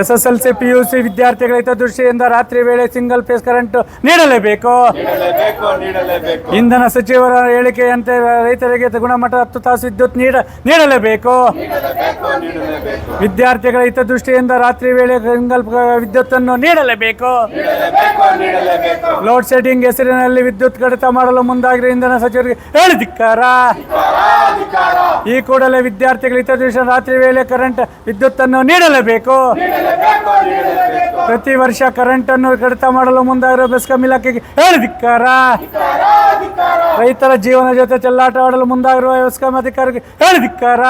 S S L C P U C ವಿದ್ಯಾರ್ಥಿಗಳ ಹಿತದೃಷ್ಟಿಯಿಂದ ರಾತ್ರಿ ವೇಳೆ ಸಿಂಗಲ್ ಫೇಸ್ ಕರೆಂಟ್ ನೀಡಲೇಬೇಕು. ಇಂಧನ ಸಚಿವರ ಹೇಳಿಕೆಯಂತೆ ರೈತರಿಗೆ ಗುಣಮಟ್ಟ ಹತ್ತು ತಾಸು ವಿದ್ಯುತ್ ನೀಡ ನೀಡಲೇಬೇಕು. ವಿದ್ಯಾರ್ಥಿಗಳ ಹಿತದೃಷ್ಟಿಯಿಂದ ರಾತ್ರಿ ವೇಳೆ ಸಿಂಗಲ್ ವಿದ್ಯುತ್ತನ್ನು ನೀಡಲೇಬೇಕು. ನೀಡಲೇಬೇಕು ಲೋಡ್ ಶೆಡ್ಡಿಂಗ್ ಹೆಸರಿನಲ್ಲಿ ವಿದ್ಯುತ್ ಕಡಿತ ಮಾಡಲು ಮುಂದಾಗಿರುವ ಇಂಧನ ಸಚಿವರಿಗೆ. ಹೇಳಿದಿಕ್ಕಾರ ಈ ಕೂಡಲೇ ವಿದ್ಯಾರ್ಥಿಗಳ ಹಿತದೃಷ್ಟಿ ರಾತ್ರಿ ವೇಳೆ ಕರೆಂಟ್ ನೀಡಲೇಬೇಕು ನೀಡಲೇಬೇಕು. ನೀಡಲೇಬೇಕು ಪ್ರತಿ ವರ್ಷ ಕರೆಂಟನ್ನು ಕಡಿತ ಮಾಡಲು ಮುಂದಾಗಿರುವ ಬೆಸ್ಕಾಂ ಇಲಾಖೆಗೆ ಹೇಳಿದಿಕ್ಕಾರ ರೈತರ ಜೀವನ ಜೊತೆ ಚೆಲ್ಲಾಟ ಆಡಲು ಮುಂದಾಗಿರುವ ಬೆಸ್ಕಾಂ ಅಧಿಕಾರಿಗೆ ಹೇಳಿದಿಕ್ಕಾರ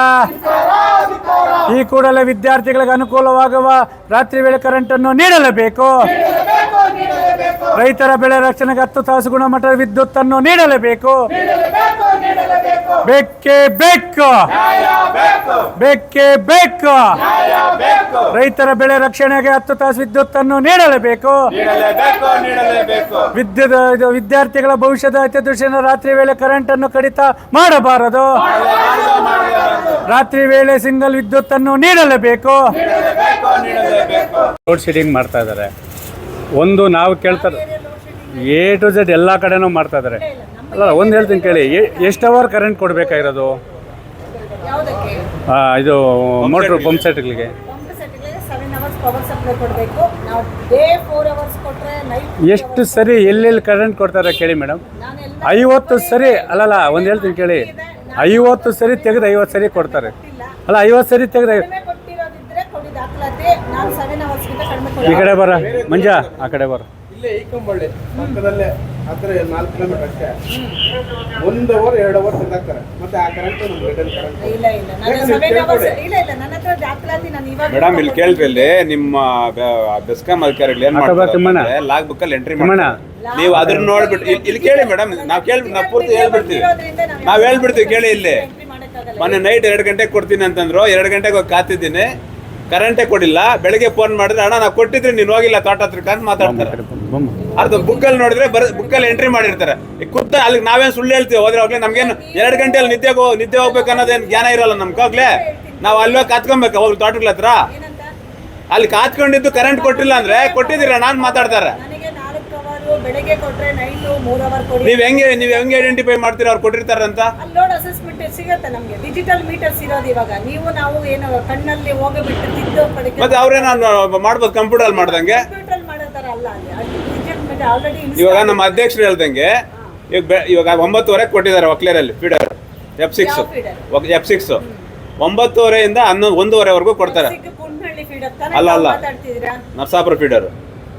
ಈ ಕೂಡಲೇ ವಿದ್ಯಾರ್ಥಿಗಳಿಗೆ ಅನುಕೂಲವಾಗುವ ರಾತ್ರಿ ವೇಳೆ ಕರೆಂಟನ್ನು ನೀಡಲೇಬೇಕು. ರೈತರ ಬೆಳೆ ರಕ್ಷಣೆಗೆ ಹತ್ತು ತಾಸು ಗುಣಮಟ್ಟದ ವಿದ್ಯುತ್ ಅನ್ನು ನೀಡಲೇಬೇಕು. ಬೆಕ್ಕೆ ಬೇಕು. ನ್ಯಾಯ ಬೇಕು. ರೈತರ ಬೆಳೆ ರಕ್ಷಣೆಗೆ ಹತ್ತು ತಾಸು ವಿದ್ಯುತ್ ಅನ್ನು ನೀಡಲೇಬೇಕು. ವಿದ್ಯುತ್ ವಿದ್ಯಾರ್ಥಿಗಳ ಭವಿಷ್ಯದ ಹಿತದೃಷ್ಟಿಯಿಂದ ರಾತ್ರಿ ವೇಳೆ ಕರೆಂಟ್ ಅನ್ನು ಕಡಿತ ಮಾಡಬಾರದು. ರಾತ್ರಿ ವೇಳೆ ಸಿಂಗಲ್ ವಿದ್ಯುತ್ ಅನ್ನು ನೀಡಲೇಬೇಕು. ಲೋಡ್ ಶೆಡಿಂಗ್ ಮಾಡ್ತಾ ಇದ್ದಾರೆ. ಒಂದು ನಾವು ಕೇಳ್ತಾರೆ ಎ ಟು ಝೆಡ್ ಎಲ್ಲ ಕಡೆನೂ ಮಾಡ್ತಾ ಇದ್ದಾರೆ ಅಲ್ಲ ಒಂದು ಹೇಳ್ತೀನಿ ಕೇಳಿ. ಎಷ್ಟು ಅವರ್ ಕರೆಂಟ್ ಕೊಡಬೇಕಾಗಿರೋದು? ಯಾವುದಕ್ಕೆ? ಇದು ಮೋಟ್ರ್ ಪಂಪ್ ಸೆಟ್ಗಳಿಗೆ ಪಂಪ್ ಸೆಟ್ಗಳಿಗೆ ಸೆವೆನ್ ಅವರ್ಸ್ ಪವರ್ ಸಪ್ಲೈ ಕೊಡಬೇಕು. ನಾವು ಡೇ ಫೋರ್ ಅವರ್ಸ್ ಕೊಟ್ಟರೆ ನೈಟ್ ಎಷ್ಟು ಸರಿ ಎಲ್ಲೆಲ್ಲಿ ಕರೆಂಟ್ ಕೊಡ್ತಾರೆ ಕೇಳಿ ಮೇಡಮ್ ಐವತ್ತು ಸರಿ ಅಲ್ಲಲ್ಲ ಒಂದು ಹೇಳ್ತೀನಿ ಕೇಳಿ. ಐವತ್ತು ಸರಿ ತೆಗೆದು ಐವತ್ತು ಸರಿ ಕೊಡ್ತಾರೆ. ಅಲ್ಲ ಐವತ್ತು ಸರಿ ತೆಗೆದು ಈ ಕಡೆ ಬರ ಮಂಜ. ಆ ಕಡೆ ಬರ. ಇಲ್ಲೇ ಈಕಂಬಳ್ಳಿ ಪಕ್ಕದಲ್ಲೇ ಹತ್ರ ನಾಲ್ಕು ಕಿಲೋಮೀಟರ್ ಅಷ್ಟೇ. ಒಂದು ಅವರ್ ಎರಡು ಅವರ್ ತಂದಾಕ್ತಾರೆ ಮತ್ತೆ ಆ ಕರೆಂಟ್ ನಮ್ಗೆ ರಿಟರ್ನ್ ಕರೆಂಟ್ ಇಲ್ಲ ಇಲ್ಲ. ನಾನು ಸೆವೆನ್ ಅವರ್ಸ್ ಇಲ್ಲ ಇಲ್ಲ. ನನ್ನ ಹತ್ರ ದಾಖಲಾತಿ ನಾನು ಇವಾಗ ಮೇಡಮ್ ಇಲ್ಲಿ ಕೇಳ್ರಿ ಇಲ್ಲಿ ನಿಮ್ಮ ಬೆಸ್ಕಾಂ ಅಧಿಕಾರಿಗಳು ಏನ್ ಮಾಡ್ತಾರೆ ಲಾಗ್ ಬುಕ್ ಅಲ್ಲಿ ಎಂಟ್ರಿ ಮಾಡೋಣ ನೀವು ಅದನ್ನ ನೋಡ್ಬಿಟ್ಟು ಇಲ್ಲಿ- ಇಲ್ಲಿ ಕೇಳಿ ಮೇಡಮ್ ನಾವ್ ಕೇಳಿ ನಾವು ಪೂರ್ತಿ ಹೇಳ್ಬಿಡ್ತೀವಿ. ನಾವ್ ಹೇಳ್ಬಿಡ್ತೀವಿ ಕೇಳಿ ಇಲ್ಲಿ. ಮೊನ್ನೆ ನೈಟ್ ಎರಡು ಗಂಟೆಗೆ ಕೊಡ್ತೀನಿ ಅಂತಂದ್ರು ಎರಡು ಗಂಟೆಗೆ ಹೋಗಿ ಕಾತಿದ್ದೀನಿ. ಕರೆಂಟೇ ಕೊಡಿಲ್ಲ. ಬೆಳಗ್ಗೆ ಫೋನ್ ಮಾಡಿದ್ರೆ ಅಣ್ಣ ನಾವು ಕೊಟ್ಟಿದ್ರೆ ನೀನು ಹೋಗಿಲ್ಲ ತೋಟ ಹತ್ರಕ್ಕೆ ಅಂತ ಮಾತಾಡ್ತಾರೆ. ಅರ್ಧ ಬುಕ್ಕಲ್ಲಿ ನೋಡಿದ್ರೆ ಬರ ಬುಕ್ಕಲ್ಲಿ ಎಂಟ್ರಿ ಮಾಡಿರ್ತಾರೆ. ಈ ಕುತ್ತ ಅಲ್ಲಿ ನಾವೇನು ಸುಳ್ಳು ಹೇಳ್ತೀವಿ? ಹೋದ್ರೆ ಹೋಗ್ಲಿ ನಮ್ಗೇನು ಎರಡು ಗಂಟೆಯಲ್ಲಿ ನಿದ್ದೆಗೆ ಹೋಗೋ ನಿದ್ದೆ ಹೋಗ್ಬೇಕು ಅನ್ನೋದೇನು ಜ್ಞಾನ ಇರಲ್ಲ ನಮ್ಗೆ ಹೋಗ್ಲೇ. ನಾವು ಅಲ್ಲಿ ಹೋಗಿ ಕಾತ್ಕೊಬೇಕು ಹೋಗ್ಲಿ ತೋಟಗಳ ಹತ್ರ. ಅಲ್ಲಿ ಕಾತ್ಕೊಂಡಿದ್ದು ಕರೆಂಟ್ ಕೊಟ್ಟಿಲ್ಲ ಅಂದ್ರೆ ಕೊಟ್ಟಿದ್ದೀರಾ ನಾನು ಮಾತಾಡ್ತಾರೆ. ಅವರು ಬೆಳಗ್ಗೆ ಕೊಟ್ರೆ ನೈಟು ಮೂರ್ ಅವರ್ ಕೊಡಿ. ನೀವ್ ಹೆಂಗೆ ನೀವ್ ಹೆಂಗೆ ಐಡೆಂಟಿಫೈ ಮಾಡ್ತೀರಾ ಅವ್ರು ಕೊಟ್ಟಿರ್ತಾರೆ ಅಂತ ಅಲ್ಲಿ ಲೋಡ್ ಅಸೆಸ್ಮೆಂಟ್ ಸಿಗುತ್ತೆ ನಮಗೆ. ಡಿಜಿಟಲ್ ಮೀಟರ್ಸ್ ಇರೋದು ಇವಾಗ. ನೀವು ನಾವು ಏನು ಕಣ್ಣಲ್ಲಿ ಹೋಗಬಿಟ್ಟು ತಿದ್ದು ಪಡಿಕೆ ಮತ್ತೆ ಅವ್ರೇ ನಾನು ಮಾಡ್ಬೋದು ಕಂಪ್ಯೂಟರ್ ಮಾಡ್ದಂಗೆ? ಕಂಪ್ಯೂಟರ್ ಮಾಡೋ ಥರ ಅಲ್ಲ ಅಲ್ಲಿ ಡಿಜಿಟಲ್ ಮೀಟರ್ ಆಲ್ರೆಡಿ ಇವಾಗ ನಮ್ಮ ಅಧ್ಯಕ್ಷರು ಹೇಳ್ದಂಗೆ ಈಗ ಬೆ- ಇವಾಗ ಒಂಬತ್ತುವರೆಗೆ ಕೊಟ್ಟಿದ್ದಾರೆ ಒಕ್ಲೇರಲ್ಲಿ ಫೀಡರ್ ಎಫ್ ಸಿಕ್ಸ್ ಯಾವ feeder? ಎಫ್ ಸಿಕ್ಸ್ ಒಂಬತ್ತುವರೆಯಿಂದ ಹನ್ನೊಂದು ಒಂದೂವರೆವರೆಗೂ ಕೊಡ್ತಾರೆ. ಫೀಡರ್ ಅಲ್ಲ, ಅಲ್ಲ. ಮಾತಾಡ್ತಿದ್ದೀರಾ? Narsapura feeder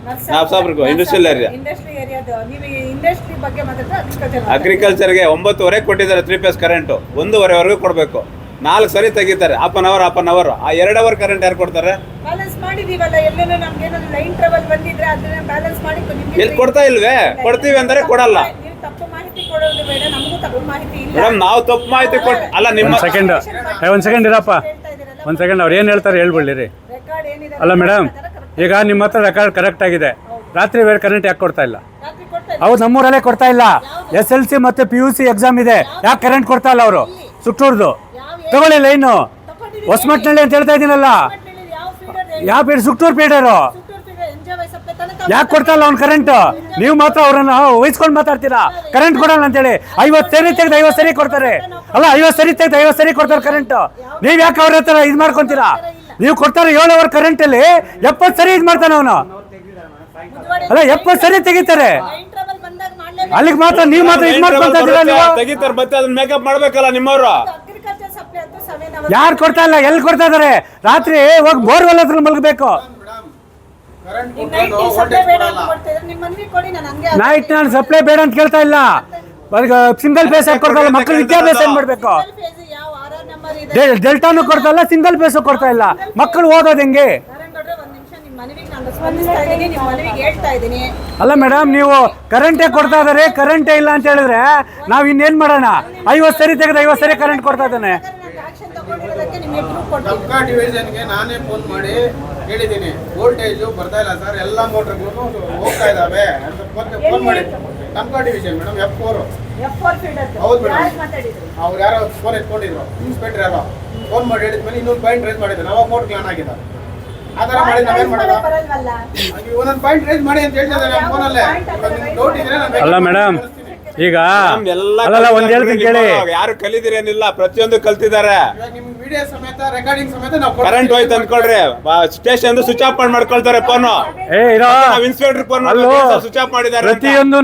Narasapura, industrial area industry ಏರಿಯಾದು ನೀವು ಇಂಡಸ್ಟ್ರಿ ಬಗ್ಗೆ ಮಾತಾಡ್ತಾ ಅಗ್ರಿಕಲ್ಚರ್ ಅಗ್ರಿಕಲ್ಚರ್ಗೆ ಒಂಬತ್ತುವರೆ ಕೊಟ್ಟಿದ್ದಾರೆ ತ್ರೀ ಪೇಸ್ ಕರೆಂಟು ಒಂದೂವರೆವರೆಗೂ ಕೊಡಬೇಕು. ನಾಲ್ಕು ಸರಿ ತೆಗಿತಾರೆ. Half an hour half an hour ಆ ಎರಡು ಅವರ್ ಕರೆಂಟ್ ಯಾರು ಕೊಡ್ತಾರೆ? ಬ್ಯಾಲೆನ್ಸ್ ಮಾಡಿದೀವಲ್ಲ ಎಲ್ಲೇನೋ ನಮ್ಗೆ ಏನಾದ್ರು ಲೈನ್ ಟ್ರಬಲ್ ಬಂದಿದ್ರೆ ಅದನ್ನ ಬ್ಯಾಲೆನ್ಸ್ ಮಾಡಿ ನಿಮ್ಗೆ ಎಲ್ಲಿ ಕೊಡ್ತಾ ಇಲ್ವೇ? ಕೊಡ್ತೀವಿ ಅಂದರೆ ಕೊಡಲ್ಲ. ನೀವು ತಪ್ಪು ಮಾಹಿತಿ ಕೊಡೋದು ಬೇಡ ನಮಗೂ ತಪ್ಪು ಮಾಹಿತಿ ಇಲ್ಲ. ಮೇಡಮ್ ನಾವು ತಪ್ಪು ಮಾಹಿತಿ ಕೊಟ್ಟು ಅಲ್ಲ ನಿಮ್ಮ ಒಂದು ಸೆಕೆಂಡ್ ಒಂದು ಸೆಕೆಂಡ್ ಇರಪ್ಪ. ಹೇಳ್ತಾ ಇದೀರಲ್ಲ ಒಂದು ಸೆಕೆಂಡ್ ಅವ್ರು ಏನು ಹೇಳ್ತಾರೆ ಹೇಳ್ಬಿಡ್ಲಿ ರೆಕಾರ್ಡ್ ಏನಿದೆ ಅಲ್ಲ ಮೇಡಮ್ ಈಗ ನಿಮ್ಮ ಹತ್ರ ರೆಕಾರ್ಡ್ ಕರೆಕ್ಟ್ ಆಗಿದೆ. ರಾತ್ರಿ ವೇಳೆ ಕರೆಂಟ್ ಯಾಕೆ ಕೊಡ್ತಾ ಇಲ್ಲ? ಹೌದು ನಮ್ಮೂರಲ್ಲೇ ಕೊಡ್ತಾ ಇಲ್ಲ. ಎಸ್ ಎಲ್ ಸಿ ಮತ್ತೆ ಪಿ ಯು ಸಿ ಎಕ್ಸಾಮ್ ಇದೆ. ಯಾಕೆ ಕರೆಂಟ್ ಕೊಡ್ತಾ ಇಲ್ಲ ಅವರು? ಸುಟ್ಟೂರ್ದು ತಗೊಳ್ಳಿ ಲೈನು ಹೊಸಮಟ್ನಳ್ಳಿ ಅಂತ ಹೇಳ್ತಾ ಇದ್ದೀನಲ್ಲ. ಯಾವ ಪೀಡ್ ಸುಟ್ಟೂರು ಪೀಡರು ಯಾಕೆ ಕೊಡ್ತಾ ಇಲ್ಲ ಅವ್ನು ಕರೆಂಟ್ ನೀವು ಮಾತ್ರ ಅವ್ರನ್ನ ವಹಿಸ್ಕೊಂಡು ಮಾತಾಡ್ತೀರಾ? ಕರೆಂಟ್ ಕೊಡಲ್ಲ ಅಂತೇಳಿ. ಐವತ್ತು ಸರಿ ತೆಗೆದು ಐವತ್ತು ಸರಿ ಕೊಡ್ತಾರೆ. ಅಲ್ಲ ಐವತ್ತು ಸರಿ ತೆಗೆದು ಐವತ್ತು ಸರಿ ಕೊಡ್ತಾರೆ ಕರೆಂಟ್ ನೀವು ಯಾಕೆ ಅವ್ರ ಹತ್ರ ಇದು ಮಾಡ್ಕೊಂತೀರಾ? ನೀವು ಕೊಡ್ತಾರೆ ಏಳು ಅವರ್ ಕರೆಂಟ್ ಅಲ್ಲಿ ಎಪ್ಪತ್ತು ಸರಿ ಇದು ಮಾಡ್ತಾನೆ ಅವನು. ಅಲ್ಲ ಎಪ್ಪತ್ತು ಸರಿ ತೆಗಿತಾರೆ. ಅಲ್ಲಿಗೆ ಮಾತ್ರ ನೀವು ಮಾತ್ರ ಇದು ಮಾಡ್ಕೊಂತ ಇದ್ದೀರಾ ನೀವು? ತೆಗಿತಾರೆ ಮತ್ತೆ ಅದನ್ನ ಮೇಕಪ್ ಮಾಡ್ಬೇಕಲ್ಲ ನಿಮ್ಮವ್ರು? ಯಾರು ಕೊಡ್ತಾ ಇಲ್ಲ ಎಲ್ಲಿ ಕೊಡ್ತಾ ಇದಾರೆ? ರಾತ್ರಿ ಹೋಗಿ ಬೋರ್ವೆಲ್ ಹತ್ರ ಮಲಗಬೇಕು. ನೈಟ್ ನಾನು ಸಪ್ಲೈ ಬೇಡ ಅಂತ ಕೇಳ್ತಾ ಇಲ್ಲ. ಸಿಂಗಲ್ ಫೇಸ್ ಹಾಕೊಡ್ತಾ ಕೊಡ್ತಾ ಇಲ್ಲ ಮಕ್ಕಳು ವಿದ್ಯಾಭ್ಯಾಸ ಏನ್ ಮಾಡ್ಬೇಕು ಫೇಸ್ ಯಾವ ಆರ್ ಆರ್ ನಂಬರ್ ಇದೆ ಡೆ- ಡೆಲ್ಟಾನು ಕೊಡ್ತಾ ಇಲ್ಲ ಸಿಂಗಲ್ ಫೇಸ್ ಕೊಡ್ತಾ ಇಲ್ಲ. ಮಕ್ಕಳು ಓದೋದು ಹೆಂಗೆ? ಅಲ್ಲ ಮೇಡಮ್ ನೀವು ಕರೆಂಟೇ ಕೊಡ್ತಾ ಇದಾರೆ ಕರೆಂಟೇ ಇಲ್ಲ ಅಂತ ಹೇಳಿದ್ರೆ ನಾವು ಇನ್ನೇನ್ ಮಾಡೋಣ? ಐವತ್ತು ಸರಿ ತೆಗೆದು ಐವತ್ತು ಸರಿ ಕರೆಂಟ್ ಕೊಡ್ತಾ ಇದ್ದಾನೆ. ಕೊಡ್ತೀನಿ ಡಿವಿಷನ್ಗೆ ನಾನೇ ಫೋನ್ ಮಾಡಿ ಹೇಳಿದ್ದೀನಿ. ವೋಲ್ಟೇಜು ಬರ್ತಾ ಇಲ್ಲ ಸರ್ ಎಲ್ಲ ಮೋಟರ್ಗಳು ಹೋಗ್ತಾ ಇದಾವೆ ಅಂತ ಫೋನ್ ಮಾಡಿ. ತಮ್ಕಾ division madam F four feeder ಹೌದು ಮೇಡಮ್. ಅವ್ರು ಯಾರೋ ಫೋನ್ ಎತ್ಕೊಂಡಿದ್ರು. ಇನ್ಸ್ಪೆಕ್ಟರ್ ಯಾರೋ. ಫೋನ್ ಮಾಡಿ ಹೇಳಿದ್ಮೇಲೆ ಇನ್ನೊಂದು ಪಾಯಿಂಟ್ ರೇಸ್ ಮಾಡಿದ್ದೆ ನಾವು ಮೋಟರ್ ಕ್ಲಾನ್ ಆಗಿದೆ ಆ ಥರ ಮಾಡಿ ನಾವೇನ್ ಹಾಗೆ ಒಂದೊಂದು ಪಾಯಿಂಟ್ ರೇಸ್ ಮಾಡಿ ಅಂತ ಹೇಳ್ತಾ ಇದ್ದಾರೆ ಫೋನಲ್ಲೇ ಡೌಟ್ ಇದ್ರೆ ನಾನು ಅಲ್ಲ ಮೇಡಮ್. ಈಗ ನಮ್ ಎಲ್ಲ ಅಲ್ಲಲ್ಲ ಒಂದ್ ಹೇಳ್ತೀನಿ ಕೇಳಿ. ಯಾರು ಕಲಿದಿರೇನಿಲ್ಲ ಪ್ರತಿಯೊಂದು ಕಲ್ತಿದ್ದಾರೆ. ವಿಡಿಯೋ ಸಮೇತ ರೆಕಾರ್ಡಿಂಗ್ ಸಮೇತ ನಾವು ಕರೆಂಟ್ ಹೋಯ್ತು ಅಂದ್ಕೊಳ್ರಿ. ಸ್ಟೇಷನ್ ಸ್ವಿಚ್ ಆಫ್ ಮಾಡಿ ಮಾಡ್ಕೊಳ್ತಾರೆ ಫೋನ್ ಏ ಇರೋ. ನಾವ್ ಇನ್ಸ್ಪೆಕ್ಟರ್ ಫೋನ್ ಅಲ್ಲೋ ಸ್ವಿಚ್ ಆಫ್ ಮಾಡಿದ್ದಾರೆ ಪ್ರತಿಯೊಂದೂ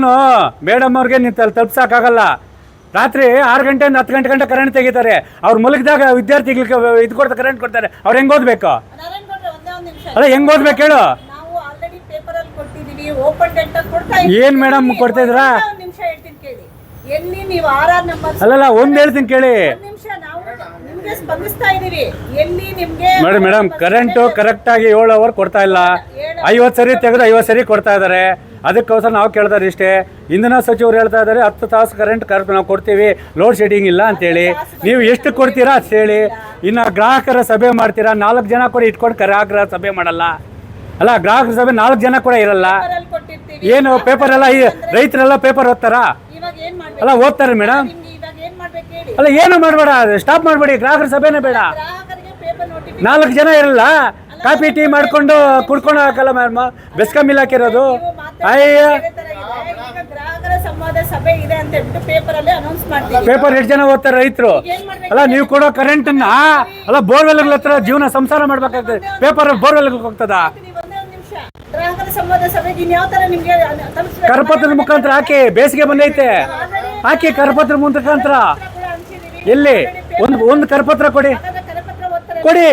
ಮೇಡಮ್ ಅವ್ರಿಗೆ ನೀವು ತಲ್ ತಲುಪ್ಸಕ್ಕಾಗಲ್ಲ ರಾತ್ರಿ ಆರು ಗಂಟೆಯಿಂದ ಹತ್ತು ಗಂಟೆ ಗಂಟೆ ಕರೆಂಟ್ ತೆಗಿತಾರೆ. ಅವ್ರು ಮಲಗಿದಾಗ ವಿದ್ಯಾರ್ಥಿಗಳಿಗೆ ಇದು ಕೊಡ್ತಾರೆ ಕರೆಂಟ್ ಕೊಡ್ತಾರೆ. ಅವ್ರು ಹೆಂಗ್ ಓದ್ಬೇಕು? ನಾರಾಯಣ್ ಒಂದೇ ಒಂದ್ ನಿಮಿಷ. ಅಲ್ಲ ಹೆಂಗ್ ಓದ್ಬೇಕು ಹೇಳು? ನಾವು ಆಲ್ರೆಡಿ ಪೇಪರ್ ಅಲ್ಲಿ ಕೊಟ್ಟಿದೀವಿ ಓಪನ್ ಡೇಟಾ ಕೊಡ್ತಾ ಏನ್ ಮೇಡಮ್ ಕೊಡ್ತಾ ಇದ್ದೀರಾ? ಒಂದ್ ಕೇಳಿ. ಎಲ್ಲಿ ನೀವು ಆರ್ ಆರ್ ನಂಬರ್ ಅಲ್ಲಲ್ಲ ಒಂದ್ ಹೇಳ್ತೀನಿ ಕೇಳಿ. ಒಂದ್ ನಿಮಿಷ ನಾವು ನಿಮ್ಗೆ ಸ್ಪಂದಿಸ್ತಾ ಇದೀವಿ. ಎಲ್ಲಿ ನಿಮ್ಗೆ ನೋಡಿ ಮೇಡಮ್ ಕರೆಂಟು ಕರೆಕ್ಟ್ ಆಗಿ ಏಳು ಅವರ್ ಕೊಡ್ತಾ ಇಲ್ಲ. ಐವತ್ತು ಸರಿ ತೆಗೆದು ಐವತ್ ಸರಿ ಕೊಡ್ತಾ ಇದಾರೆ. ಅದಕ್ಕೋಸ್ಕರ ನಾವು ಕೇಳ್ತಾರೆ ಇಷ್ಟೇ ಇಂಧನ ಸಚಿವರು ಹೇಳ್ತಾ ಇದ್ದಾರೆ ಹತ್ತು ತಾಸು ಕರೆಂಟ್ ಕರೆಕ್ಟ್ ನಾವು ಕೊಡ್ತೀವಿ. ಲೋಡ್ ಶೆಡ್ಡಿಂಗ್ ಇಲ್ಲ ಅಂತೇಳಿ ನೀವು ಎಷ್ಟು ಕೊಡ್ತೀರಾ ಅಷ್ಟು ಹೇಳಿ. ಇನ್ನು ಗ್ರಾಹಕರ ಸಭೆ ಮಾಡ್ತೀರಾ? ನಾಲ್ಕು ಜನ ಕೂಡ ಇಟ್ಕೊಂಡು ಗ್ರಾಹಕರ ಸಭೆ ಮಾಡಲ್ಲ. ಅಲ್ಲ ಗ್ರಾಹಕರ ಸಭೆ ನಾಲ್ಕು ಜನ ಕೂಡ ಇರಲ್ಲ. ಏನು ಪೇಪರ್ ಎಲ್ಲ ರೈತರೆಲ್ಲ ಪೇಪರ್ ಓದ್ತಾರಾ? ಅಲ್ಲ ಓದ್ತಾರೆ ಮೇಡಮ್. ಅಲ್ಲ ಏನು ಮಾಡಬೇಡ ಸ್ಟಾಪ್ ಮಾಡಬೇಡಿ ಗ್ರಾಹಕರ ಸಭೆನೇ ಬೇಡ. ನಾಲ್ಕು ಜನ ಇರಲ್ಲ. ಕಾಫಿ ಟೀ ಮಾಡ್ಕೊಂಡು ಕುಡ್ಕೊಂಡು ಹಾಕಲ್ಲ ಮ್ಯಾಮ್ ಬೆಸ್ಕಮ್ ಇಲಾಖೆ ಇರೋದು ಅಯ್ಯ ಪೇಪರ್ ಎಷ್ಟು ಜನ ಓದ್ತಾರೆ ರೈತರು? ಅಲ್ಲ ನೀವು ಕೊಡೋ ಕರೆಂಟನ್ನ ಅಲ್ಲ ಬೋರ್ವೆಲ್ಗಳ ಹತ್ರ ಜೀವನ ಸಂಸಾರ ಮಾಡ್ಬೇಕಾಗ್ತದೆ. ಪೇಪರ್ ಬೋರ್ವೆಲ್ಗೆ ಹೋಗ್ತದ? ಕರಪತ್ರದ ಮುಖಾಂತರ ಹಾಕಿ ಬೇಸಿಗೆ ಬಂದೈತೆ. ಹಾಕಿ ಕರಪತ್ರ ಮುಖಾಂತರ ಎಲ್ಲಿ? ಒಂದು ಒಂದು ಕರಪತ್ರ ಕೊಡಿ. ಕೊಡಿ.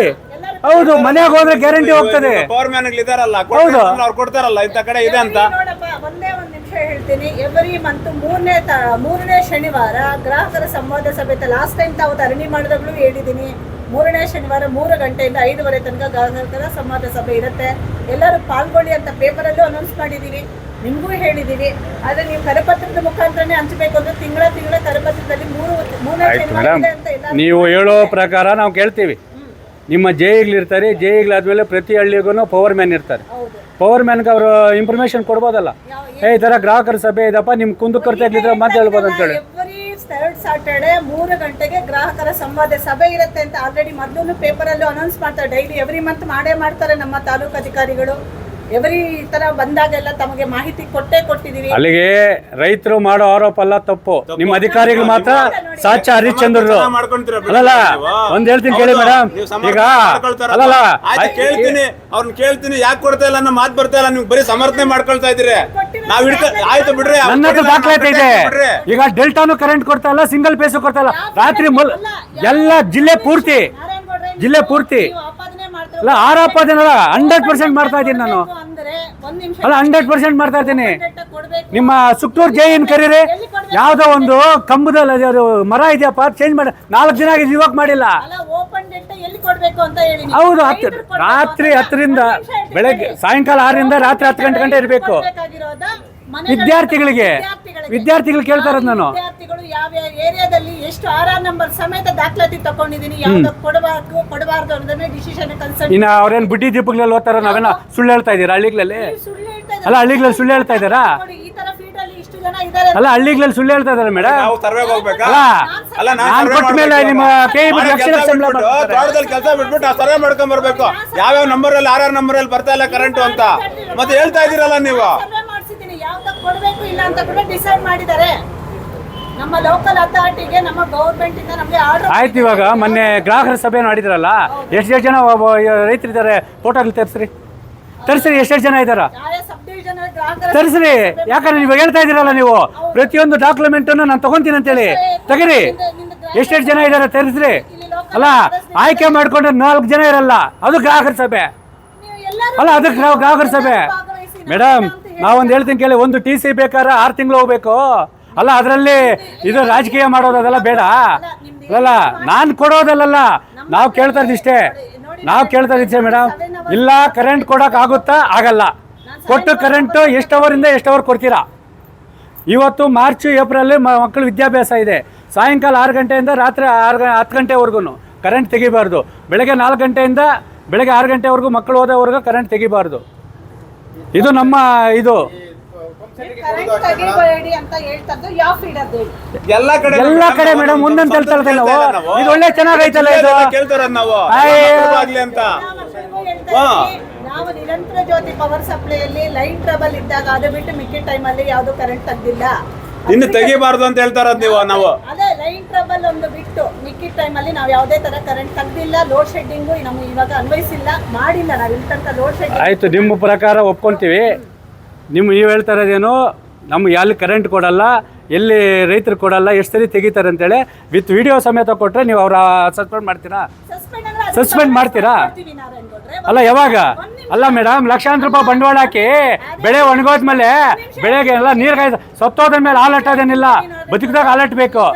ಹೌದು ಮನೆಯಾಗ ಹೋದ್ರೆ ಗ್ಯಾರಂಟಿ ಹೋಗ್ತದೆ. ಪವರ್ ಮ್ಯಾನ್ ಇದಾರಲ್ಲ ಹೌದು. ಅವ್ರು ಕೊಡ್ತಾರಲ್ಲ ಇಂಥ ಕಡೆ ಇದೆ ಅಂತ. ಒಂದೇ ಒಂದ್ ನಿಮಿಷ ಹೇಳ್ತೀನಿ. ಎವರಿ ಮಂತ್ ಮೂರನೇ ತ ಮೂರನೇ ಶನಿವಾರ ಗ್ರಾಹಕರ ಸಂವಾದ ಸಭೆ ಲಾಸ್ಟ್ ಟೈಮ್ ತಾವು ಧರಣಿ ಮಾಡಿದಾಗ್ಲೂ ಹೇಳಿದ್ದೀನಿ. ಮೂರನೇ ಶನಿವಾರ ಮೂರು ಗಂಟೆಯಿಂದ ಐದುವರೆ ತನಕ ಗ್ರಾಹಕರ ಸಂವಾದ ಸಭೆ ಇರುತ್ತೆ. ಎಲ್ಲರೂ ಪಾಲ್ಗೊಳ್ಳಿ ಅಂತ ಪೇಪರಲ್ಲೂ ಅನೌನ್ಸ್ ಮಾಡಿದ್ದೀವಿ ನಿಮಗೂ ಹೇಳಿದ್ದೀವಿ ಆದರೆ ನೀವು ಕರಪತ್ರದ ಮುಖಾಂತರನೇ ಹಂಚಬೇಕು ಅಂದ್ರೆ ತಿಂಗಳ ತಿಂಗಳ ಕರಪತ್ರದಲ್ಲಿ ಮೂರು ಮೂರು ಆಯ್ತು ಮೇಡಮ್ ಇದೆ ನೀವು ಹೇಳೋ ಪ್ರಕಾರ ನಾವು ಕೇಳ್ತೀವಿ. ನಿಮ್ಮ ಜೈಗ್ಲಿರ್ತಾರೆ ಜೈಗ್ಲಾದ್ಮೇಲೆ ಪ್ರತಿ ಹಳ್ಳಿಗೂ ಪವರ್ ಮ್ಯಾನ್ ಇರ್ತಾರೆ. ಪವರ್ ಮ್ಯಾನ್ಗೆ ಅವರು ಇನ್ಫಾರ್ಮೇಶನ್ ಕೊಡ್ಬೋದಲ್ಲ? ಏ ಈ ಥರ ಗ್ರಾಹಕರ ಸಭೆ ಇದಪ್ಪ ನಿಮ್ಮ ಕುಂದುಕೊರತೆ ಮಾತು ಹೇಳ್ಬೋದು ಅಂತೇಳಿ ಥರ್ಡ್ ಸಾಟರ್ಡೆ ಮೂರು ಗಂಟೆಗೆ ಗ್ರಾಹಕರ ಸಂವಾದ ಸಭೆ ಇರುತ್ತೆ ಅಂತ ಆಲ್ರೆಡಿ ಮೊದಲು ಪೇಪರಲ್ಲೂ ಅನೌನ್ಸ್ ಮಾಡ್ತಾರೆ. ಡೈಲಿ ಎವ್ರಿ ಮಂತ್ ಮಾಡೇ ಮಾಡ್ತಾರೆ ನಮ್ಮ ತಾಲೂಕು ಅಧಿಕಾರಿಗಳು. ಎವ್ರಿ ತರ ಬಂದಾಗೆಲ್ಲ ತಮಗೆ ಮಾಹಿತಿ ಕೊಟ್ಟೇ ಕೊಟ್ಟಿದೀವಿ ಅಲ್ಲಿಗೆ ರೈತರು ಮಾಡೋ ಆರೋಪ ಅಲ್ಲ ತಪ್ಪು. ನಿಮ್ಮ ಅಧಿಕಾರಿಗಳು ಮಾತ್ರ ಸಾಚ ಹರಿಶ್ಚಂದ್ರರು. ಅಲ್ಲಲ್ಲ ಒಂದ್ ಹೇಳ್ತೀನಿ ಕೇಳಿ ಮೇಡಮ್ ಈಗ. ಅಲ್ಲಲ್ಲ ಕೇಳ್ತೀನಿ. ಅವ್ರನ್ನ ಕೇಳ್ತೀನಿ. ಯಾಕೆ ಕೊಡ್ತಾ ಇಲ್ಲ ಅನ್ನೋ ಮಾತು ಬರ್ತಾ ಇಲ್ಲ. ನೀವು ಬರೀ ಸಮರ್ಥನೆ ಮಾಡ್ಕೊಳ್ತಾ ಇದ್ದೀರಿ. ನಾವ್ ಹಿಡ್ಕ ಆಯ್ತು ಬಿಡ್ರಿ. ನನ್ನ ಹತ್ರ ದಾಖಲಾತಿ ಇದೆ ಈಗ ಡೆಲ್ಟಾನು ಕರೆಂಟ್ ಕೊಡ್ತಾ ಇಲ್ಲ ಸಿಂಗಲ್ ಪೇಸು ಕೊಡ್ತಾ ಇಲ್ಲ. ರಾತ್ರಿ ಮುಲ್ ಎಲ್ಲ ಜಿಲ್ಲೆ ಪೂರ್ತಿ. ಜಿಲ್ಲೆ ಪೂರ್ತಿ. ನೀವು ಆರೋಪ ಅದೇನಲ್ಲ ಅಲ್ಲ ಹಂಡ್ರೆಡ್ ಪರ್ಸೆಂಟ್ ಮಾಡ್ತಾ ಇದ್ದೀನಿ ನಾನು. ಅಲ್ಲ ಹಂಡ್ರೆಡ್ ಪರ್ಸೆಂಟ್ ಮಾಡ್ತಾ ಇದ್ದೀನಿ. ನಿಮ್ಮ ಸುತ್ತೂರು ಜೈನ್ ಕರೀರಿ. ಯಾವುದೋ ಒಂದು ಕಂಬದಲ್ಲಿ ಅದು ಮರ ಇದೆಯಪ್ಪ ಚೇಂಜ್ ಮಾಡಿ ನಾಲ್ಕು ದಿನ ಆಗಿದೆ ಇವಾಗ ಮಾಡಿಲ್ಲ. ಅಲ್ಲ ಹೌದು ಹತ್ತು ರಾತ್ರಿ ಹತ್ತರಿಂದ ಬೆಳಗ್ಗೆ. ಸಾಯಂಕಾಲ ಆರರಿಂದ ರಾತ್ರಿ ಹತ್ತು ಗಂಟೆ ಗಂಟೆ ಇರಬೇಕು. ವಿದ್ಯಾರ್ಥಿಗಳಿಗೆ. ವಿದ್ಯಾರ್ಥಿಗಳು ಕೇಳ್ತಾ ಇರೋದು ನಾನು. ಯಾವ ಯಾವ ಏರಿಯಾದಲ್ಲಿ ಎಷ್ಟು ಆರ್ ಆರ್ ನಂಬರ್ ಸಮೇತ ದಾಖಲಾತಿ ತಗೊಂಡಿದ್ದೀನಿ ಯಾವ್ದು ಕೊಡಬಾರ್ದು ಕೊಡಬಾರ್ದು ಅನ್ನೋದನ್ನ ಡಿಸಿಷನ್ ಕನ್ಸಲ್ಟ್ ಇನ್ನ ಅವ್ರೇನ್ ಬಿಟ್ಟಿ ದೀಪಗಳಲ್ಲಿ ಓದ್ತಾರ ನಾವೇನ ಸುಳ್ಳು ಹೇಳ್ತಾ ಇದ್ದೀರಾ ಹಳ್ಳಿಗಳಲ್ಲಿ ಸುಳ್ಳು ಹೇಳ್ತಾ ಅಲ್ಲ ಹಳ್ಳಿಗಳಲ್ಲಿ ಸುಳ್ಳು ಹೇಳ್ತಾ ಇದ್ದಾರಾ? ನೋಡಿ, ಈ ತರ ಫೀಲ್ಡ್ ಅಲ್ಲಿ ಇಷ್ಟು ಜನ ಇದ್ದಾರೆ. ಅಲ್ಲ ಹಳ್ಳಿಗಳಲ್ಲಿ ಸುಳ್ಳು ಹೇಳ್ತಾ ಇದ್ದಾರೆ ಮೇಡಮ್. ನಾವು ಸರ್ವೆಗೆ ಹೋಗ್ಬೇಕಾ? ಅಲ್ಲ ಅಲ್ಲ ನಾನು ಕೊಟ್ಟ ಮೇಲೆ ನಿಮ್ಮ ಕೈ ಬಿಟ್ಟು ಲಕ್ಷ ಲಕ್ಷ ಸಂಬಳ ಮಾಡ್ತಾರೆ. ತೋಟದಲ್ಲಿ ಕೆಲಸ ಬಿಟ್ಬಿಟ್ಟು ಆ ಸರ್ವೆ ಮಾಡ್ಕೊಂಡ್ ಬರ್ಬೇಕು. ಯಾವ್ಯಾವ ನಂಬರ್ ಅಲ್ಲಿ ಆರ್ ಆರ್ ನಂಬರ್ ಅಲ್ಲಿ ಬರ್ತಾ ಇಲ್ಲ ಕರೆಂಟ್ ಅಂತ. ಮತ್ತೆ ಹೇಳ್ತಾ ಇದೀರಲ್ಲ ನೀವು. ಸರ್ವೆ ಮಾಡಿಸಿದ್ದೀನಿ. ಯಾವ್ದಕ್ಕೆ ಕೊಡಬೇಕು ಇಲ್ಲ ಅಂತ ಕೂಡ ಡಿಸೈಡ್ ಮಾಡಿದ್ದಾರೆ. ನಮ್ಮ ಲೋಕಲ್ ಅಥಾರಿಟಿಗೆ ನಮ್ಮ ಗೌರ್ಮೆಂಟ್ ಇಂದ ನಮಗೆ ಆರ್ಡರ್ ಆಯ್ತು ಇವಾಗ ಮೊನ್ನೆ ಗ್ರಾಹಕರ ಸಭೆ ಮಾಡಿದ್ರಲ್ಲ ಎಷ್ಟು ಜನ ರೈತರಿದ್ದಾರೆ ಫೋಟೋಗಳು ತರಿಸ್ರಿ. ತರಿಸ್ರಿ ಎಷ್ಟೆಷ್ಟು ಜನ ಇದ್ದಾರ? ತರಿಸ್ರಿ. ಯಾಕಂದ್ರೆ ನೀವು ಹೇಳ್ತಾ ಇದ್ದೀರಲ್ಲ ನೀವು ಪ್ರತಿಯೊಂದು ಡಾಕ್ಯುಮೆಂಟ್ ಅನ್ನು ನಾನು ತಗೊಂತೀನಿ ಅಂತೇಳಿ. ತಗಿರಿ. ಎಷ್ಟೆಷ್ಟು ಜನ ಇದ್ದಾರೆ ತರಿಸ್ರಿ. ಅಲ್ಲ ಆಯ್ಕೆ ಮಾಡ್ಕೊಂಡ್ರೆ ನಾಲ್ಕು ಜನ ಇರಲ್ಲ ಅದು ಗ್ರಾಹಕರ ಸಭೆ. ಅಲ್ಲ ಅದಕ್ಕೆ ನಾವು ಗ್ರಾಹಕರ ಸಭೆ. ಮೇಡಮ್ ನಾವೊಂದು ಹೇಳ್ತೀನಿ ಕೇಳಿ ಒಂದು ಟಿ ಸಿ ಬೇಕಾದ್ರೆ ಆರು ತಿಂಗಳು ಹೋಗ್ಬೇಕು. ಅಲ್ಲ, ಅದರಲ್ಲಿ ಇದು ರಾಜಕೀಯ ಮಾಡೋದು ಅದೆಲ್ಲ ಬೇಡ. ಅಲ್ಲ ನಾನು ಕೊಡೋದಲ್ಲ ನಾವು ಕೇಳ್ತಾ ಇದ್ದಿಷ್ಟೇ ನಾವು ಕೇಳ್ತಾ ಇದ್ದಿಷ್ಟೇ ಮೇಡಮ್ ಇಲ್ಲ ಕರೆಂಟ್ ಕೊಡೋಕ್ಕಾಗುತ್ತಾ ಆಗುತ್ತಾ? ಆಗಲ್ಲ. ಕೊಟ್ಟು ಕರೆಂಟು ಎಷ್ಟು ಅವರಿಂದ ಎಷ್ಟು ಅವರ್ ಕೊಡ್ತೀರಾ? ಇವತ್ತು ಮಾರ್ಚ್ ಏಪ್ರಿಲ್ ಮಕ್ಕಳು ವಿದ್ಯಾಭ್ಯಾಸ ಇದೆ. ಸಾಯಂಕಾಲ ಆರು ಗಂಟೆಯಿಂದ ರಾತ್ರಿ ಆರು ಹತ್ತು ಗಂಟೆವರೆಗೂ ಕರೆಂಟ್ ತೆಗಿಬಾರ್ದು. ಬೆಳಗ್ಗೆ ನಾಲ್ಕು ಗಂಟೆಯಿಂದ ಬೆಳಗ್ಗೆ ಆರು ಗಂಟೆವರೆಗೂ ಮಕ್ಕಳು ಹೋದವರೆಗೂ ಕರೆಂಟ್ ತೆಗಿಬಾರ್ದು. ಇದು ನಮ್ಮ ಇದು. ಎಲ್ಲ ಕಡೆ ಎಲ್ಲ ಕಡೆ ಮೇಡಮ್ ಮುಂದಂತ ಹೇಳ್ತಾ ನಾವು. ಇದು ಒಳ್ಳೆ ಚೆನ್ನಾಗೈತಲ್ಲ ಇದು? ಕೇಳ್ತಾರದ್ ನಾವು. ಆಗ್ಲಿ ಅಂತ. ನಾವು ನಿರಂತರ ಜ್ಯೋತಿ ಪವರ್ ಸಪ್ಲೈಯಲ್ಲಿ ಲೈನ್ ಟ್ರಬಲ್ ಇದ್ದಾಗ ಅದು ಬಿಟ್ಟು ಮಿಕ್ಕಿ ಟೈಮ್ ಅಲ್ಲಿ ಯಾವ್ದು ಕರೆಂಟ್ ತೆಗ್ದಿಲ್ಲ. ಇನ್ನು ತೆಗಿಬಾರ್ದು ಅಂತ ಹೇಳ್ತಾರದ್ ನೀವು ನಾವು. ಅದೇ ಲೈನ್ ಟ್ರಬಲ್ ಒಂದು ಬಿಟ್ಟು ಮಿಕ್ಕಿ ಅಲ್ಲಿ ನಾವು ಯಾವುದೇ ತರ ಕರೆಂಟ್ ತೆಗ್ದಿಲ್ಲ ಲೋಡ್ ಶೆಡ್ಡಿಂಗು ನಮ್ಗೆ ಇವಾಗ ಅನ್ವಯಿಸಿಲ್ಲ ಮಾಡಿಲ್ಲ. ನಾವು ಇಂತ ಲೋಡ್ ಶೆಡ್ಡಿಂಗ್ ಆಯ್ತು ನಿಮ್ಮ ಪ್ರಕಾರ ಒಪ್ಕೊಂತೀವಿ. ನಿಮ್ಮ ನೀವು ಹೇಳ್ತಾ ಇರೋದೇನು ನಮ್ಗೆ ಎಲ್ಲಿ ಕರೆಂಟ್ ಕೊಡಲ್ಲ ಎಲ್ಲಿ ರೈತರು ಕೊಡಲ್ಲ ಎಷ್ಟು ಸರಿ ತೆಗಿತಾರೆ ಅಂತೇಳಿ ವಿತ್ ವಿಡಿಯೋ ಸಮೇತ ಕೊಟ್ಟರೆ ನೀವು ಅವ್ರ ಸಸ್ಪೆಂಡ್ ಮಾಡ್ತೀರಾ? ಸಸ್ಪೆಂಡ್ ಮಾಡ್ತೀರಾ? ಅಲ್ಲ ಯಾವಾಗ? ಅಲ್ಲ ಮೇಡಮ್ ಲಕ್ಷಾಂತರ ರೂಪಾಯಿ ಬಂಡವಾಳ ಹಾಕಿ ಬೆಳೆ ಒಣಗೋದ್ಮೇಲೆ ಬೆಳೆಗೆ ಎಲ್ಲ ನೀರು ಕಾಯ್ದು ಸತ್ತೋದ ಮೇಲೆ ಹಾಲಟ್ಟೋದೇನಿಲ್ಲ ಬದುಕಿದಾಗ ಹಾಲಟ್ಬೇಕು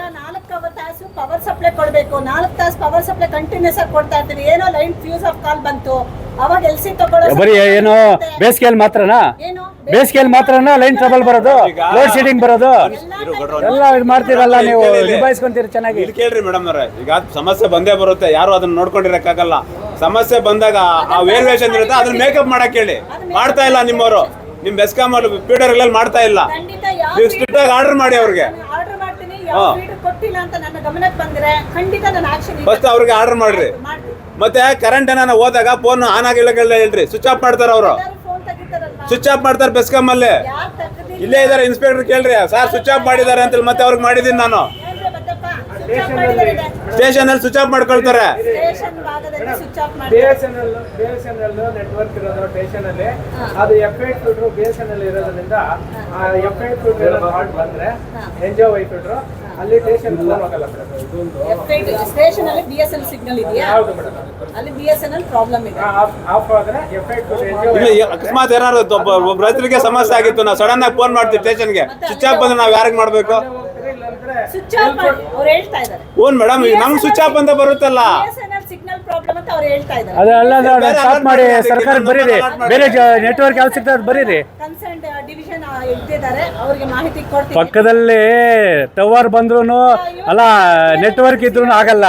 ಪವರ್ ಸಪ್ಲೈ ಕೊಡಬೇಕು. ನಾಲ್ಕು ತಾಸು ಪವರ್ ಸಪ್ಲೈ ಕಂಟಿನ್ಯೂಸ್ ಆಗಿ ಕೊಡ್ತಾ ಇರ್ತೀವಿ ಏನೋ ಲೈನ್ ಫ್ಯೂಸ್ ಆಫ್ ಕಾಲ್ ಬಂತು. ಅವಾಗ ಎಲ್ಸಿ ತಗೊಳ್ಳೋ ಬರೀ ಏನು. ಬೇಸಿಗೆಯಲ್ಲಿ ಮಾತ್ರನಾ? ಏನು? ಬೇಸಿಗೆಯಲ್ಲಿ ಮಾತ್ರನಾ ಲೈನ್ ಟ್ರಬಲ್ ಬರೋದು? ಲೋಡ್ ಶೆಡಿಂಗ್ ಬರೋದು? ಎಲ್ಲ ಇದು ಮಾಡ್ತೀರಲ್ಲ ನೀವು. ನಿಭಾಯಿಸ್ಕೊಂತೀರಿ ಚೆನ್ನಾಗಿ. ಇಲ್ಲಿ ಕೇಳ್ರಿ ಮೇಡಮ್ ಅವ್ರೆ. ಈಗ ಸಮಸ್ಯೆ ಬಂದೇ ಬರುತ್ತೆ ಯಾರು ಅದನ್ನ ನೋಡ್ಕೊಂಡಿರಕ್ಕಾಗಲ್ಲ. ಸಮಸ್ಯೆ ಬಂದಾಗ ಆ ವೇಷನ್ ಇರುತ್ತೆ ಅದನ್ನ ಮೇಕಪ್ ಮಾಡಕ್ ಹೇಳಿ ಮಾಡ್ತಾ ಇಲ್ಲ ನಿಮ್ಮವರು. ನಿಮ್ ಬೆಸ್ಕಾಮ್ ಪೀಡರ್ ಮಾಡ್ತಾ ಇಲ್ಲ. ನೀವು ಸ್ಟ್ರಿಕ್ಟ್ ಆಗಿ ಆರ್ಡರ್ ಮಾಡಿ ಅವ್ರಿಗೆ. ಆರ್ಡರ್ ಮಾಡ್ತೀನಿ ಯಾವ ಹಾ. ಕೊಟ್ಟಿಲ್ಲ ಅಂತ ನನ್ನ ಗಮನಕ್ಕೆ ಬಂದ್ರೆ ಖಂಡಿತ ನಾನು ಆಕ್ಷನ್ ಫಸ್ಟ್ ಅವ್ರಿಗೆ ಆರ್ಡರ್ ಮಾಡ್ರಿ. ಮತ್ತೆ ಕರೆಂಟ್ ಏನಾನ ಹೋದಾಗ ಫೋನ್ ಆನ್ ಆಗಿಲ್ಲ ಹೇಳ್ರಿ. ಸ್ವಿಚ್ ಆಫ್ ಮಾಡ್ತಾರ ಅವರು. ಸ್ವಿಚ್ ಆಫ್ ಮಾಡ್ತಾರೆ ಬೆಸ್ಕಾಮ್ ಅಲ್ಲಿ. ಇಲ್ಲೇ ಇದಾರೆ ಇನ್ಸ್ಪೆಕ್ಟರ್ ಕೇಳ್ರಿ. ಸರ್ ಸ್ವಿಚ್ ಆಫ್ ಮಾಡಿದ್ದಾರೆ ಅಂತ ಮತ್ತೆ ಅವ್ರಿಗೆ ಮಾಡಿದೀನಿ ನಾನು. ಸ್ಟೇಷನ್ ಅಲ್ಲಿ ಸ್ವಿಚ್ ಆಫ್ ಮಾಡ್ಕೊಳ್ತಾರೆ. ಸ್ಟೇಷನ್ ಭಾಗದಲ್ಲಿ ಸ್ವಿಚ್ ಆಫ್ ಬಿ ಮಾಡ್ತಾರೆ S N L B S N L network ಇರೋದು ಸ್ಟೇಷನ್ ಅಲ್ಲಿ. ಅದು F I filter B S N L ಇರೋದ್ರಿಂದ ಆ ಎಫ್ ಐ ಫಿಲ್ಟರ್ ಫಾಲ್ಟ್ ಬಂದ್ರೆ N G Y filter station madam station ಅಲ್ಲಿ B S N signal ಇದೆಯಾ? ಅಲ್ಲಿ B S N L problem ಇದೆ. ಇಲ್ಲಿ ಅಕಸ್ಮಾತ್ ಏನಾದ್ರು ಒಬ್ಬ ಒಬ್ಬ ರೈತರಿಗೆ ಸಮಸ್ಯೆ ಆಗಿತ್ತು ನಾವು ಸಡನ್ ಆಗಿ ಫೋನ್ ಮಾಡ್ತೀವಿ ಸ್ಟೇಷನ್ಗೆ ಸ್ವಿಚ್ ಆಫ್ ಬಂದ್ರೆ ನಾವ್ ಯಾರಿಗೆ ಮಾಡ್ಬೇಕು? ಹೋಗ್ತೀರಿ ಇಲ್ಲಾಂದ್ರೆ ಸ್ವಿಚ್ ಆಫ್ ಮಾಡಿ ಅವ್ರು ಹೇಳ್ತಾ ಇದ್ದಾರೆ. ಓನ್ ಮೇಡಮ್ ಈಗ ನಮ್ ಸ್ವಿಚ್ ಆಫ್ ಅಂತ ಬರುತ್ತಲ್ಲ. B S N L signal problem ಅಂತ ಅವ್ರು ಹೇಳ್ತಾ ಇದ್ದಾರೆ. ಅದು ಅಲ್ಲ ಬೇರೆ ಸ್ಟಾಪ್ ಮಾಡಿ ಸರ್ಕಾರ ಬರೀರಿ. ಬೇರೆ ನೆಟ್ವರ್ಕ್ ಯಾವ್ದು ಸಿಗ್ತದೆ ಬರೀರಿ. ಇಟ್ಟಿದ್ದಾರೆ ಅವ್ರಿಗೆ ಮಾಹಿತಿ ಕೊಡ್ತೀನಿ. ಪಕ್ಕದಲ್ಲಿ ಟವರ್ ಬಂದ್ರು ಅಲ್ಲ ನೆಟ್ವರ್ಕ್ ಇದ್ರು ಆಗಲ್ಲ.